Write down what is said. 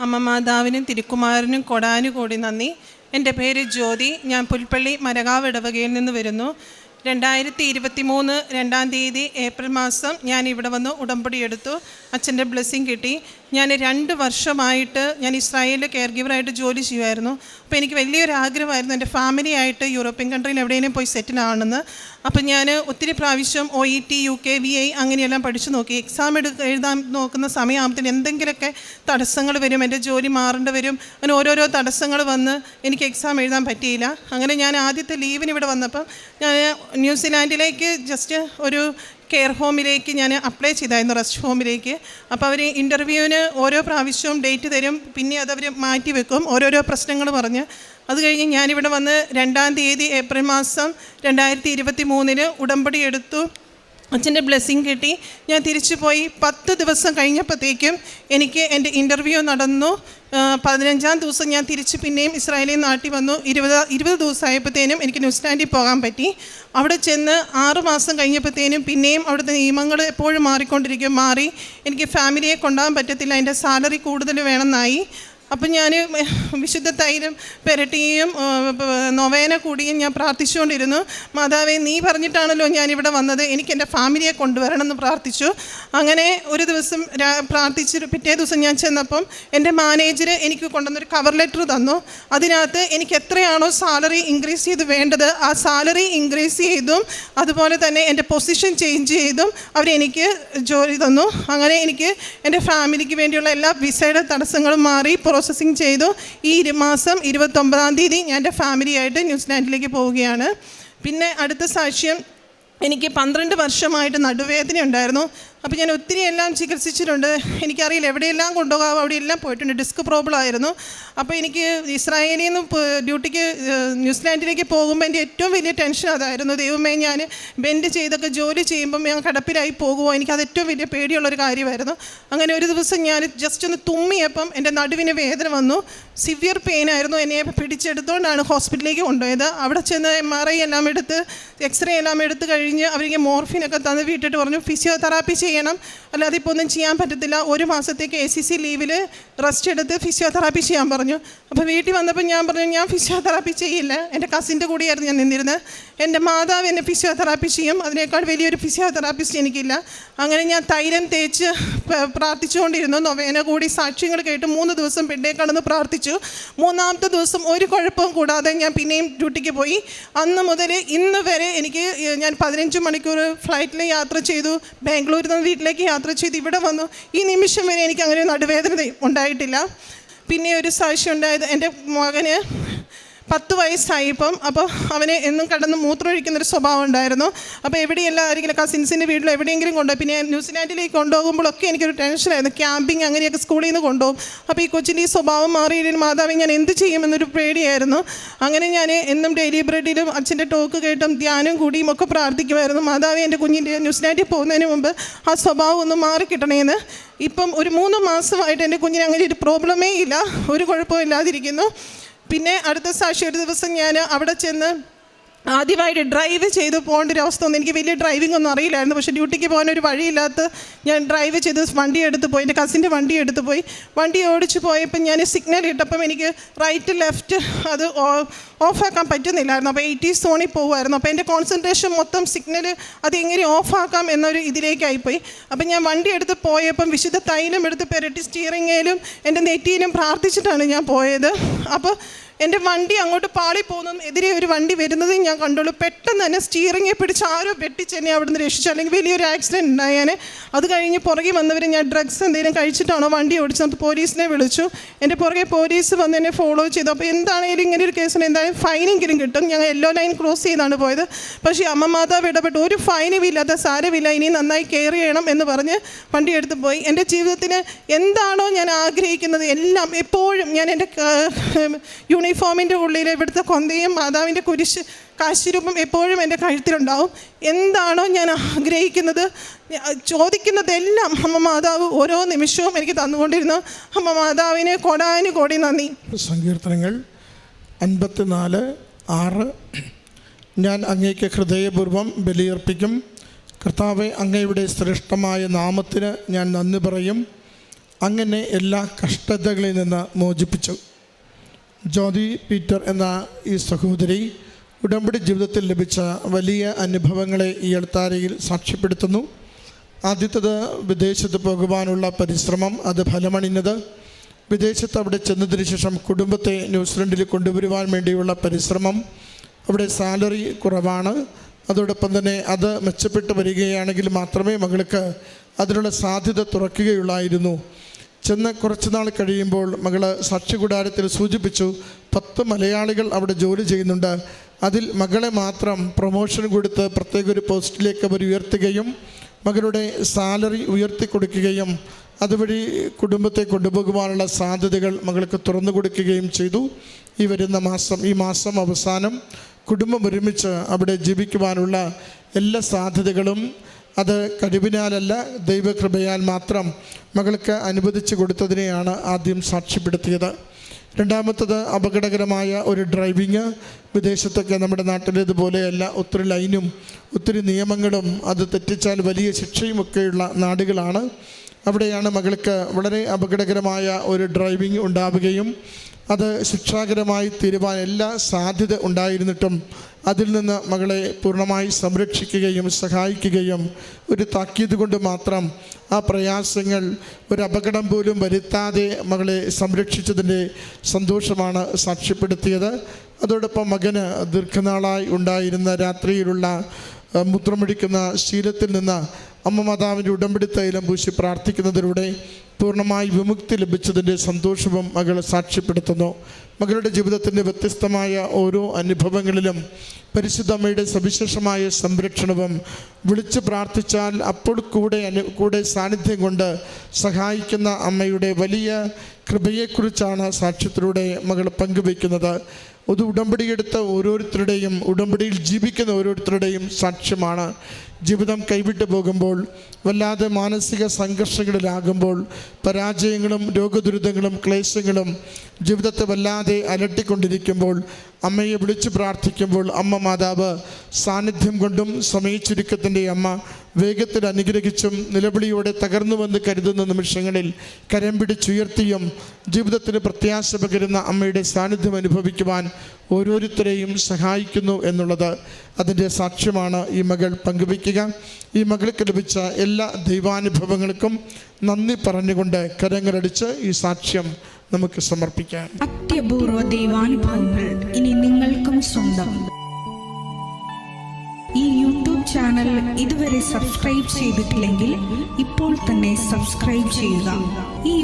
അമ്മ മാതാവിനും തിരുക്കുമാരനും കൊടാനും കൂടി നന്ദി. എന്റെ പേര് ജ്യോതി. ഞാൻ പുൽപ്പള്ളി മരകാവ് ഇടവകയിൽ നിന്ന് വരുന്നു. രണ്ടായിരത്തി ഇരുപത്തി മൂന്ന് രണ്ടാം തീയതി ഏപ്രിൽ മാസം ഞാൻ ഇവിടെ വന്ന് ഉടമ്പടി എടുത്തു. അച്ഛന്റെ ബ്ലെസ്സിങ് കിട്ടി. ഞാൻ രണ്ട് വർഷമായിട്ട് ഞാൻ ഇസ്രായേലിൽ കെയർ ഗിവറായിട്ട് ജോലി ചെയ്യുമായിരുന്നു അപ്പോൾ എനിക്ക് വലിയൊരു ആഗ്രഹമായിരുന്നു എന്റെ ഫാമിലി ആയിട്ട് യൂറോപ്യൻ കൺട്രിയിൽ എവിടെയെങ്കിലും പോയി സെറ്റിൽ ആവണമെന്ന്. അപ്പോൾ ഞാൻ ഒത്തിരി പ്രാവശ്യം O E T U K V I അങ്ങനെയെല്ലാം പഠിച്ചു നോക്കി. എക്സാം എടു എഴുതാൻ നോക്കുന്ന സമയമാകുമ്പോൾ എന്തെങ്കിലുമൊക്കെ തടസ്സങ്ങൾ വരും എന്റെ ജോലി മാറേണ്ടി വരും. അങ്ങനെ ഓരോരോ തടസ്സങ്ങൾ വന്ന് എനിക്ക് എക്സാം എഴുതാൻ പറ്റിയില്ല. അങ്ങനെ ഞാൻ ആദ്യത്തെ ലീവിന് ഇവിടെ വന്നപ്പം ഞാൻ ന്യൂസിലാൻഡിലേക്ക് ജസ്റ്റ് ഒരു കെയർ ഹോമിലേക്ക് ഞാൻ അപ്ലൈ ചെയ്തായിരുന്നു റെസ്റ്റ് ഹോമിലേക്ക് അപ്പോൾ അവർ ഇന്റർവ്യൂവിന് ഓരോ പ്രാവശ്യവും ഡേറ്റ് തരും പിന്നെ അതവർ മാറ്റി വെക്കും ഓരോരോ പ്രശ്നങ്ങൾ പറഞ്ഞ്. അത് കഴിഞ്ഞ് ഞാനിവിടെ വന്ന് രണ്ടാം തീയതി ഏപ്രിൽ മാസം രണ്ടായിരത്തി ഇരുപത്തി മൂന്നിന് ഉടമ്പടി എടുത്തു. അച്ഛന്റെ ബ്ലെസ്സിങ് കിട്ടി. ഞാൻ തിരിച്ചു പോയി. പത്ത് ദിവസം കഴിഞ്ഞപ്പോഴത്തേക്കും എനിക്ക് എന്റെ ഇന്റർവ്യൂ നടന്നു. പതിനഞ്ചാം ദിവസം ഞാൻ തിരിച്ച് പിന്നെയും ഇസ്രായേലിൽ നാട്ടിൽ വന്നു. ഇരുപത് ഇരുപത് ദിവസമായപ്പോഴത്തേനും എനിക്ക് ന്യൂസിലാൻഡിൽ പോകാൻ പറ്റി. അവിടെ ചെന്ന് ആറ് മാസം കഴിഞ്ഞപ്പോഴത്തേനും പിന്നെയും അവിടുത്തെ നിയമങ്ങൾ എപ്പോഴും മാറിക്കൊണ്ടിരിക്കും. മാറി എനിക്ക് ഫാമിലിയെ കൊണ്ടുപോകാൻ പറ്റത്തില്ല. എന്റെ സാലറി കൂടുതൽ വേണമെന്നായി. അപ്പം ഞാൻ വിശുദ്ധ തൈരും പെരട്ടിയും നൊവേന കൂടിയും ഞാൻ പ്രാർത്ഥിച്ചുകൊണ്ടിരുന്നു. മാതാവേ നീ പറഞ്ഞിട്ടാണല്ലോ ഞാനിവിടെ വന്നത്. എനിക്ക് എന്റെ ഫാമിലിയെ കൊണ്ടുവരണം എന്ന് പ്രാർത്ഥിച്ചു. അങ്ങനെ ഒരു ദിവസം പ്രാർത്ഥിച്ച് പിറ്റേ ദിവസം ഞാൻ ചെന്നപ്പം എന്റെ മാനേജർ എനിക്ക് കൊണ്ടുവന്നൊരു കവർ ലെറ്റർ തന്നു. അതിനകത്ത് എനിക്ക് എത്രയാണോ സാലറി ഇൻക്രീസ് ചെയ്ത് വേണ്ടത് ആ സാലറി ഇൻക്രീസ് ചെയ്തും അതുപോലെ തന്നെ എന്റെ പൊസിഷൻ ചേഞ്ച് ചെയ്തും അവരെനിക്ക് ജോലി തന്നു. അങ്ങനെ എനിക്ക് എന്റെ ഫാമിലിക്ക് വേണ്ടിയുള്ള എല്ലാ വിസയുടെ തടസ്സങ്ങളും മാറി പ്രോസസ്സിങ് ചെയ്തു. ഈ മാസം ഇരുപത്തൊമ്പതാം തീയതി ഞാൻ എന്റെ ഫാമിലിയായിട്ട് ന്യൂസിലാൻഡിലേക്ക് പോവുകയാണ്. പിന്നെ അടുത്ത സാക്ഷ്യം എനിക്ക് പന്ത്രണ്ട് വർഷമായിട്ട് നടുവേദന ഉണ്ടായിരുന്നു അപ്പോൾ ഞാൻ ഒത്തിരി എല്ലാം ചികിത്സിച്ചിട്ടുണ്ട്. എനിക്കറിയില്ല എവിടെയെല്ലാം കൊണ്ടുപോകാം അവിടെയെല്ലാം പോയിട്ടുണ്ട്. ഡിസ്ക് പ്രോബ്ലം ആയിരുന്നു. അപ്പോൾ എനിക്ക് ഇസ്രായേലിൽ നിന്ന് ഡ്യൂട്ടിക്ക് ന്യൂസിലാൻഡിലേക്ക് പോകുമ്പോൾ എന്റെ ഏറ്റവും വലിയ ടെൻഷൻ അതായിരുന്നു. ദൈവമേ ഞാൻ ബെൻഡ് ചെയ്തൊക്കെ ജോലി ചെയ്യുമ്പം ഞാൻ കടപ്പിലായി പോകുമോ? എനിക്കത് ഏറ്റവും വലിയ പേടിയുള്ളൊരു കാര്യമായിരുന്നു. അങ്ങനെ ഒരു ദിവസം ഞാൻ ജസ്റ്റ് ഒന്ന് തുമ്മിയപ്പം എന്റെ നടുവിന് വേദന വന്നു. സിവിയർ പെയിൻ ആയിരുന്നു. എന്നെ പിടിച്ചെടുത്തുകൊണ്ടാണ് ഹോസ്പിറ്റലിലേക്ക് കൊണ്ടുപോയത്. അവിടെ ചെന്ന് എം ആർ ഐ എല്ലാം എടുത്ത് എക്സ്റേ എല്ലാം എടുത്ത് കഴിഞ്ഞ് അവർക്ക് മോർഫിനൊക്കെ തന്ന് വീട്ടിട്ട് പറഞ്ഞു ഫിസിയോതെറാപ്പി ചെയ്യണം. അല്ലാതെ ഇപ്പോൾ ഒന്നും ചെയ്യാൻ പറ്റത്തില്ല. ഒരു മാസത്തേക്ക് എ സി സി ലീവിൽ റെസ്റ്റ് എടുത്ത് ഫിസിയോതെറാപ്പി ചെയ്യാൻ പറഞ്ഞു. അപ്പോൾ വീട്ടിൽ വന്നപ്പോൾ ഞാൻ പറഞ്ഞു ഞാൻ ഫിസിയോതെറാപ്പി ചെയ്യില്ല. എന്റെ കസിന്റെ കൂടെയായിരുന്നു ഞാൻ നിന്നിരുന്നത് എന്റെ മാതാവ് എന്നെ ഫിസിയോതെറാപ്പി ചെയ്യും. അതിനേക്കാൾ വലിയൊരു ഫിസിയോതെറാപ്പിസ്റ്റ് എനിക്കില്ല. അങ്ങനെ ഞാൻ തൈലം തേച്ച് പ്രാർത്ഥിച്ചുകൊണ്ടിരുന്നു. നൊവേന കൂടി സാക്ഷ്യങ്ങൾ കേട്ട് മൂന്ന് ദിവസം പെണ്ണേ കടന്ന് പ്രാർത്ഥിച്ചു. മൂന്നാമത്തെ ദിവസം ഒരു കുഴപ്പവും കൂടാതെ ഞാൻ പിന്നെയും ഡ്യൂട്ടിക്ക് പോയി. അന്ന് മുതൽ ഇന്ന് വരെ എനിക്ക് ഞാൻ പതിനഞ്ച് മണിക്കൂർ ഫ്ലൈറ്റിൽ യാത്ര ചെയ്തു. ബാംഗ്ലൂരിൽ വീട്ടിലേക്ക് യാത്ര ചെയ്ത് ഇവിടെ വന്നു. ഈ നിമിഷം വരെ എനിക്ക് അങ്ങനെ നടുവേദന ഉണ്ടായിട്ടില്ല. പിന്നെ ഒരു സാക്ഷ്യം ഉണ്ടായത് എന്റെ മകന് പത്ത് വയസ്സായിപ്പം അപ്പോൾ അവനെ എന്നും കടന്ന് മൂത്രമൊഴിക്കുന്നൊരു സ്വഭാവം ഉണ്ടായിരുന്നു. അപ്പോൾ എവിടെയെല്ലാം ആരെങ്കിലും കസിൻസിന്റെ വീട്ടിൽ എവിടെയെങ്കിലും കൊണ്ടുപോയി പിന്നെ ന്യൂസിലാൻഡിലേക്ക് കൊണ്ടുപോകുമ്പോഴൊക്കെ എനിക്കൊരു ടെൻഷനായിരുന്നു. ക്യാമ്പിങ് അങ്ങനെയൊക്കെ സ്കൂളിൽ നിന്ന് കൊണ്ടുപോകും. അപ്പോൾ ഈ കൊച്ചിന്റെ ഈ സ്വഭാവം മാറിയില്ലെങ്കിൽ മാതാവ് ഞാൻ എന്ത് ചെയ്യുമെന്നൊരു പേടിയായിരുന്നു. അങ്ങനെ ഞാൻ എന്നും ഡെയിലി ബ്രെഡിലും അച്ഛന്റെ ടോക്ക് കേട്ടും ധ്യാനം കൂടിയും ഒക്കെ പ്രാർത്ഥിക്കുമായിരുന്നു. മാതാവ് എന്റെ കുഞ്ഞിന്റെ ന്യൂസിലാൻഡിൽ പോകുന്നതിന് മുമ്പ് ആ സ്വഭാവം ഒന്ന് മാറിക്കിട്ടണേന്ന്. ഇപ്പം ഒരു മൂന്ന് മാസമായിട്ട് എന്റെ കുഞ്ഞിന് അങ്ങനെ ഒരു പ്രോബ്ലമേ ഇല്ല. ഒരു കുഴപ്പവും ഇല്ലാതിരിക്കുന്നു. പിന്നെ അടുത്ത സാക്ഷി ഒരു ദിവസം ഞാൻ അവിടെ ചെന്ന് ആദ്യമായിട്ട് ഡ്രൈവ് ചെയ്ത് പോകേണ്ട ഒരു അവസ്ഥ ഒന്നും എനിക്ക് വലിയ ഡ്രൈവിംഗ് ഒന്നും അറിയില്ലായിരുന്നു. പക്ഷേ ഡ്യൂട്ടിക്ക് പോകാൻ ഒരു വഴിയില്ലാത്ത ഞാൻ ഡ്രൈവ് ചെയ്ത് വണ്ടി എടുത്ത് പോയി. എന്റെ കസിന്റെ വണ്ടി എടുത്ത് പോയി. വണ്ടി ഓടിച്ച് പോയപ്പോൾ ഞാൻ സിഗ്നൽ ഇട്ടപ്പം എനിക്ക് റൈറ്റ് ലെഫ്റ്റ് അത് ഓഫാക്കാൻ പറ്റുന്നില്ലായിരുന്നു. അപ്പോൾ എയ്റ്റി സോണിൽ പോകുമായിരുന്നു അപ്പോൾ എന്റെ കോൺസെൻട്രേഷൻ മൊത്തം സിഗ്നൽ അത് എങ്ങനെ ഓഫാക്കാം എന്നൊരു ഇതിലേക്കായിപ്പോയി അപ്പം ഞാൻ വണ്ടി എടുത്ത് പോയപ്പം വിശുദ്ധ തൈലം എടുത്ത് പെരട്ടി സ്റ്റിയറിങ്ങേലും എന്റെ നെറ്റിയിലും പ്രാർത്ഥിച്ചിട്ടാണ് ഞാൻ പോയത്. അപ്പോൾ എന്റെ വണ്ടി അങ്ങോട്ട് പാളി പോകുന്നതും എതിരെ ഒരു വണ്ടി വരുന്നതും ഞാൻ കണ്ടുള്ളൂ. പെട്ടെന്ന് തന്നെ സ്റ്റിയറിങ്ങെ പിടിച്ച് ആരോ വെട്ടിച്ച് എന്നെ നിന്ന് രക്ഷിച്ചു. അല്ലെങ്കിൽ വലിയൊരു ആക്സിഡന്റ് ഉണ്ടായാൽ അത് കഴിഞ്ഞ് പുറകെ വന്നവർ ഞാൻ ഡ്രഗ്സ് എന്തെങ്കിലും കഴിച്ചിട്ടാണോ വണ്ടി ഓടിച്ചത് പോലീസിനെ വിളിച്ചു. എന്റെ പുറകെ പോലീസ് വന്ന് എന്നെ ഫോളോ ചെയ്തു. അപ്പോൾ എന്താണെങ്കിലും ഇങ്ങനെ ഒരു കേസിന് എന്തായാലും ഫൈനെങ്കിലും കിട്ടും. ഞങ്ങൾ യെല്ലോ ലൈൻ ക്രോസ് ചെയ്താണ് പോയത്. പക്ഷേ അമ്മ മാതാവ് ഇടപെട്ട്. ഒരു ഫൈനും ഇല്ലാത്ത സാരമില്ല. ഇനി നന്നായി കെയർ ചെയ്യണം എന്ന് പറഞ്ഞ് വണ്ടി എടുത്ത് പോയി. എന്റെ ജീവിതത്തിന് എന്താണോ ഞാൻ ആഗ്രഹിക്കുന്നത് എല്ലാം എപ്പോഴും ഞാൻ എന്റെ യൂണിഫോമിന്റെ ഉള്ളിൽ ഇവിടുത്തെ കൊന്തയും മാതാവിന്റെ കുരിശ് കാശിരൂപം എപ്പോഴും എന്റെ കഴുത്തിലുണ്ടാവും. എന്താണോ ഞാൻ ആഗ്രഹിക്കുന്നത്? ചോദിക്കുന്നതെല്ലാം അമ്മ മാതാവ് ഓരോ നിമിഷവും എനിക്ക് തന്നുകൊണ്ടിരുന്നു. അമ്മ മാതാവിനെ കൊടാനു കോടി നന്ദി. സങ്കീർത്തനങ്ങൾ അൻപത്തിനാല് ആറ്. ഞാൻ അങ്ങേക്ക് ഹൃദയപൂർവം ബലിയർപ്പിക്കും. കർത്താവെ അങ്ങയുടെ ശ്രേഷ്ഠമായ നാമത്തിന് ഞാൻ നന്ദി പറയും. അങ്ങനെ എല്ലാ കഷ്ടതകളിൽ നിന്ന് മോചിപ്പിച്ചു. ജ്യോതി പീറ്റർ എന്ന ഈ സഹോദരി ഉടമ്പടി ജീവിതത്തിൽ ലഭിച്ച വലിയ അനുഭവങ്ങളെ ഈ എഴുത്താരയിൽ സാക്ഷ്യപ്പെടുത്തുന്നു. ആദ്യത്തത് വിദേശത്ത് പോകുവാനുള്ള പരിശ്രമം അത് ഫലമണിഞ്ഞത്. വിദേശത്ത് അവിടെ ചെന്നതിന് ശേഷം കുടുംബത്തെ ന്യൂസിലൻഡിൽ കൊണ്ടുവരുവാൻ വേണ്ടിയുള്ള പരിശ്രമം. അവിടെ സാലറി കുറവാണ്. അതോടൊപ്പം തന്നെ അത് മെച്ചപ്പെട്ട് വരികയാണെങ്കിൽ മാത്രമേ മകൾക്ക് അതിനുള്ള സാധ്യത തുറക്കുകയുള്ളായിരുന്നു. ചെന്ന് കുറച്ച് നാൾ കഴിയുമ്പോൾ മകൾ സാക്ഷ്യകൂടാരത്തിൽ സൂചിപ്പിച്ചു പത്ത് മലയാളികൾ അവിടെ ജോലി ചെയ്യുന്നുണ്ട്. അതിൽ മകളെ മാത്രം പ്രൊമോഷൻ കൊടുത്ത് പ്രത്യേക ഒരു പോസ്റ്റിലേക്ക് അവർ ഉയർത്തുകയും മകളുടെ സാലറി ഉയർത്തി കൊടുക്കുകയും അതുവഴി കുടുംബത്തെ കൊണ്ടുപോകുവാനുള്ള സാധ്യതകൾ മകൾക്ക് തുറന്നു കൊടുക്കുകയും ചെയ്തു. ഈ വരുന്ന മാസം ഈ മാസം അവസാനം കുടുംബം ഒരുമിച്ച് അവിടെ ജീവിക്കുവാനുള്ള എല്ലാ സാധ്യതകളും അത് കഴിവിനാലല്ല ദൈവകൃപയാൽ മാത്രം മകൾക്ക് അനുവദിച്ചു കൊടുത്തതിനെയാണ് ആദ്യം സാക്ഷ്യപ്പെടുത്തിയത്. രണ്ടാമത്തത് അപകടകരമായ ഒരു ഡ്രൈവിങ്. വിദേശത്തൊക്കെ നമ്മുടെ നാട്ടിലേതുപോലെയല്ല ഒത്തിരി ലൈനും ഒത്തിരി നിയമങ്ങളും അത് തെറ്റിച്ചാൽ വലിയ ശിക്ഷയുമൊക്കെയുള്ള നാടുകളാണ്. അവിടെയാണ് മകൾക്ക് വളരെ അപകടകരമായ ഒരു ഡ്രൈവിംഗ് ഉണ്ടാവുകയും അത് ശിക്ഷാകരമായി തീരുവാൻ എല്ലാ സാധ്യത ഉണ്ടായിരുന്നിട്ടും അതിൽ നിന്ന് മകളെ പൂർണമായി സംരക്ഷിക്കുകയും സഹായിക്കുകയും ഒരു താക്കീത് കൊണ്ട് മാത്രം ആ പ്രയാസങ്ങൾ ഒരു അപകടം പോലും വരുത്താതെ മകളെ സംരക്ഷിച്ചതിന്റെ സന്തോഷമാണ് സാക്ഷ്യപ്പെടുത്തിയത്. അതോടൊപ്പം മകന് ദീർഘനാളായി ഉണ്ടായിരുന്ന രാത്രിയിലുള്ള മൂത്രമൊഴിക്കുന്ന ശീലത്തിൽ നിന്ന് അമ്മ മാതാവിന്റെ ഉടമ്പടി തൈലം പൂശി പ്രാർത്ഥിക്കുന്നതിലൂടെ പൂർണമായി വിമുക്തി ലഭിച്ചതിന്റെ സന്തോഷവും മകൾ സാക്ഷ്യപ്പെടുത്തുന്നു. മകളുടെ ജീവിതത്തിന്റെ വ്യത്യസ്തമായ ഓരോ അനുഭവങ്ങളിലും പരിശുദ്ധമ്മയുടെ സവിശേഷമായ സംരക്ഷണവും വിളിച്ച് പ്രാർത്ഥിച്ചാൽ അപ്പോൾ കൂടെ അനു കൂടെ സാന്നിധ്യം കൊണ്ട് സഹായിക്കുന്ന അമ്മയുടെ വലിയ കൃപയെക്കുറിച്ചാണ് സാക്ഷ്യത്തിലൂടെ മകൾ പങ്കുവയ്ക്കുന്നത്. ഒരു ഉടമ്പടിയെടുത്ത ഓരോരുത്തരുടെയും ഉടമ്പടിയിൽ ജീവിക്കുന്ന ഓരോരുത്തരുടെയും സാക്ഷ്യമാണ്. ജീവിതം കൈവിട്ടു പോകുമ്പോൾ വല്ലാതെ മാനസിക സംഘർഷങ്ങളിലാകുമ്പോൾ പരാജയങ്ങളും രോഗദുരിതങ്ങളും ക്ലേശങ്ങളും ജീവിതത്തെ വല്ലാതെ അലട്ടിക്കൊണ്ടിരിക്കുമ്പോൾ അമ്മയെ വിളിച്ചു പ്രാർത്ഥിക്കുമ്പോൾ അമ്മ മാതാവ് സാന്നിധ്യം കൊണ്ടും സമയച്ചുരുക്കത്തിന്റെ അമ്മ വേഗത്തിൽ അനുഗ്രഹിച്ചും നിലവിളിയോടെ തകർന്നുവെന്ന് കരുതുന്ന നിമിഷങ്ങളിൽ കരം പിടിച്ചുയർത്തിയും ജീവിതത്തിന് പ്രത്യാശ പകരുന്ന അമ്മയുടെ സാന്നിധ്യം അനുഭവിക്കുവാൻ ഓരോരുത്തരെയും സഹായിക്കുന്നു എന്നുള്ളത് അതിന്റെ സാക്ഷ്യമാണ് ഈ മകൾ പങ്കുവയ്ക്കുക. ഈ മകൾക്ക് ലഭിച്ച എല്ലാ ദൈവാനുഭവങ്ങൾക്കും നന്ദി പറഞ്ഞുകൊണ്ട് കരങ്ങളടിച്ച് ഈ സാക്ഷ്യം നമുക്ക് സമർപ്പിക്കാം. അത്യപൂർവ ദൈവാനുഭവങ്ങൾ ഇനി നിങ്ങൾക്കും സ്വന്തം. ഈ യൂട്യൂബ് ചാനൽ ഇതുവരെ സബ്സ്ക്രൈബ് ചെയ്തിട്ടില്ലെങ്കിൽ ഇപ്പോൾ തന്നെ സബ്സ്ക്രൈബ് ചെയ്യുക. ഈ